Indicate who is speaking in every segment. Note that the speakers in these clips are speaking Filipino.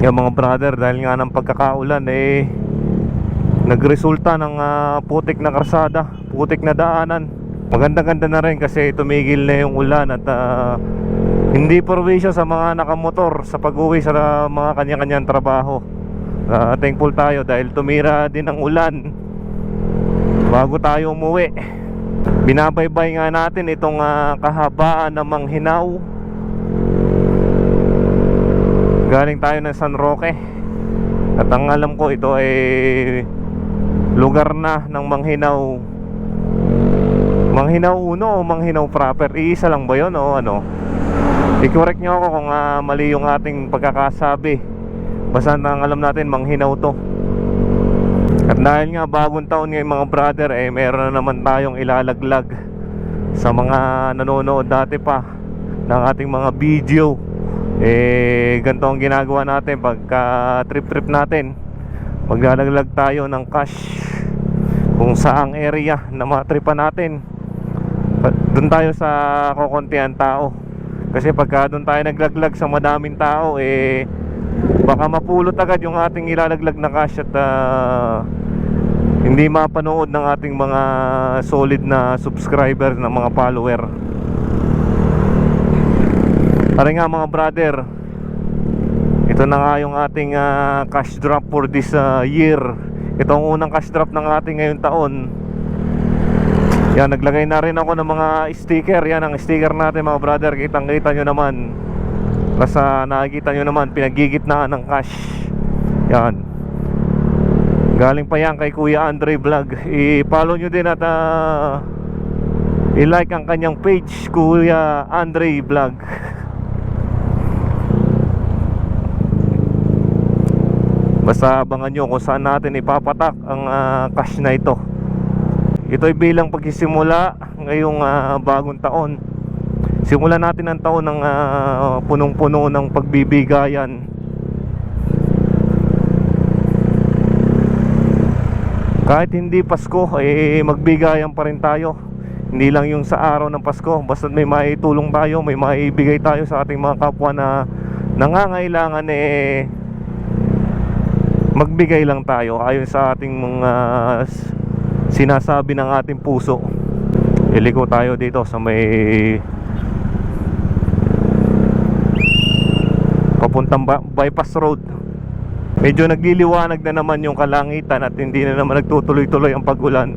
Speaker 1: Yung mga brother dahil nga ng pagkakaulan eh nagresulta ng ah, putik na karsada, putik na daanan. Maganda-ganda na rin kasi tumigil na yung ulan at ah, hindi provision sa mga nakamotor sa pag-uwi sa mga kanya-kanyang trabaho. Ah, thankful tayo dahil tumira din ang ulan bago tayo umuwi. Binabaybay nga natin itong ah, kahabaan ng Manghinaw. Galing tayo ng San Roque. At ang alam ko ito ay lugar na ng Manghinaw. Manghinaw 1 o Manghinaw proper? Iisa lang ba 'yon o ano? I-correct nyo ako kung ah, mali yung ating pagkakasabi. Basta ang alam natin Manghinaw to. At dahil nga bagong taon ngayon mga brother eh meron na naman tayong ilalaglag sa mga nanonood dati pa ng ating mga video eh ganito ang ginagawa natin pagka trip trip natin. Maglalaglag tayo ng cash kung saang area na matripan natin. Doon tayo sa kukuntihan tao. Kasi pagka doon tayo naglaglag sa madaming tao eh baka mapulot agad yung ating ilalaglag na cash at ah, hindi mapanood ng ating mga solid na subscriber na mga follower Pare nga mga brother. Ito na nga yung ating ah, cash drop for this ah, year. Ito ang unang cash drop ng ating ngayong taon. Yan, naglagay na rin ako ng mga sticker. Yan ang sticker natin mga brother. Kitang kita nyo naman. Tapos ah, nakikita nyo naman Pinagigitnaan ng cash. Yan. Galing pa yan kay Kuya Andre Vlog. I-follow nyo din at ah, I-like ang kanyang page Kuya Andre Vlog Basta abangan nyo kung saan natin ipapatak ang ah, cash na ito. Ito ay bilang pagsisimula ngayong ah, bagong taon. Simulan natin ang taon ng ah, punong-puno ng pagbibigayan. Kahit hindi Pasko, eh magbigayan pa rin tayo. Hindi lang yung sa araw ng Pasko, basta may maitulong tayo, may maibigay tayo sa ating mga kapwa na nangangailangan eh magbigay lang tayo ayon sa ating mga sinasabi ng ating puso. Iliko tayo dito sa may papuntang bypass road. Medyo nagliliwanag na naman yung kalangitan at hindi na naman nagtutuloy-tuloy ang pagulan.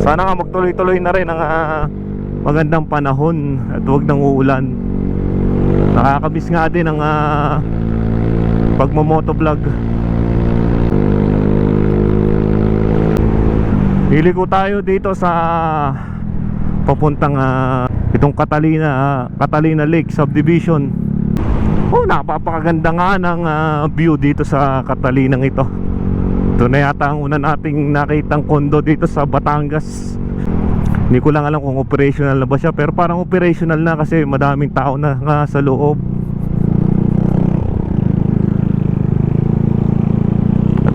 Speaker 1: Sana nga magtuloy-tuloy na rin ang ah, magandang panahon at huwag nang uulan. Nakakabis nga din ang uh, pagmamotovlog. Hili ko tayo dito sa papuntang ah, itong Catalina Catalina Lake Subdivision. Oh, napapakaganda nga ng ah, view dito sa Catalinang ito. Ito na yata ang una nating nakitang kondo dito sa Batangas. Hindi ko lang alam kung operational na ba siya pero parang operational na kasi madaming tao na nga sa loob.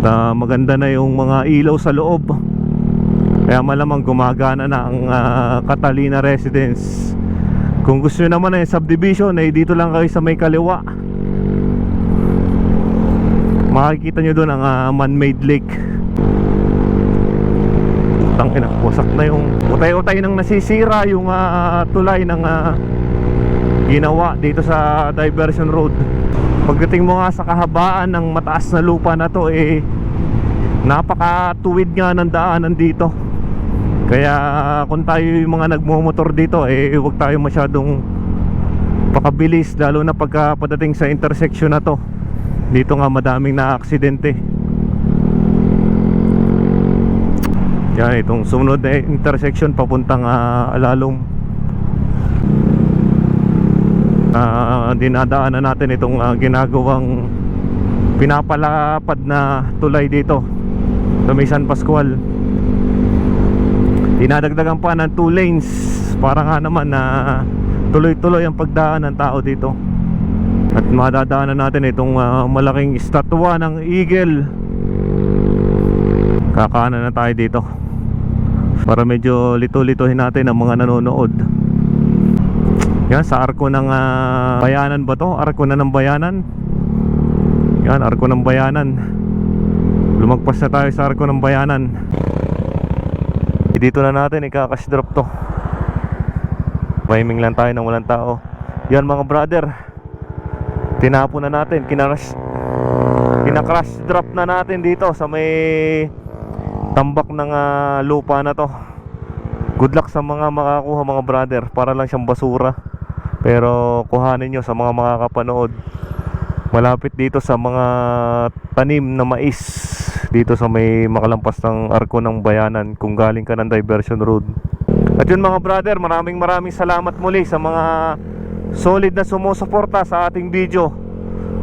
Speaker 1: Ah, maganda na yung mga ilaw sa loob. Kaya malamang gumagana na ang ah, Catalina Residence. Kung gusto nyo naman ay subdivision ay dito lang kayo sa may kaliwa. Makikita nyo doon ang ah, man-made lake. Tangina, wasak na yung utay-utay nang nasisira yung ah, tulay ng ah, ginawa dito sa diversion road. Pagdating mo nga sa kahabaan ng mataas na lupa na to eh napakatuwid nga ng daanan dito. Kaya kung tayo yung mga nagmumotor dito eh huwag tayo masyadong pakabilis lalo na pagka padating sa intersection na to. Dito nga madaming na aksidente. Yan itong sumunod na intersection papuntang ah, Alalom. Ah, dinadaanan natin itong ah, ginagawang pinapalapad na tulay dito sa may San Pascual. Dinadagdagan pa ng 2 lanes. Para nga naman na tuloy-tuloy ang pagdaan ng tao dito. At madadaanan natin itong ah, malaking estatwa ng eagle. Kakanan na tayo dito. Para medyo lito-lituhin natin ang mga nanonood Yan sa arko ng ah, bayanan ba to? Arko na ng bayanan. Yan, arko ng bayanan. Lumagpas na tayo sa arko ng bayanan. Eh, Dito na natin ika-cash drop to. Timing lang tayo ng walang tao. Yan mga brother. Tinapo na natin, kinaras kina-crash drop na natin dito sa may tambak ng ah, lupa na to. Good luck sa mga makakuha mga brother para lang siyang basura. Pero kuhanin nyo sa mga makakapanood. Malapit dito sa mga tanim na mais dito sa may makalampas ng arko ng bayanan kung galing ka ng diversion road. At yun mga brother, maraming maraming salamat muli sa mga solid na sumusuporta sa ating video.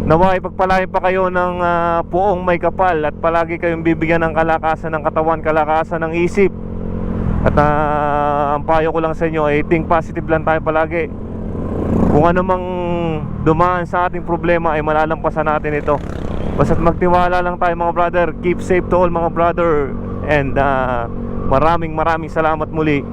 Speaker 1: Nawa ipagpalain pa kayo ng ah, puong may kapal at palagi kayong bibigyan ng kalakasan ng katawan, kalakasan ng isip. At ah, ang payo ko lang sa inyo ay think positive lang tayo palagi. Kung ano mang dumaan sa ating problema ay malalampasan natin ito. Basta't magtiwala lang tayo mga brother. Keep safe to all mga brother. And ah, maraming maraming salamat muli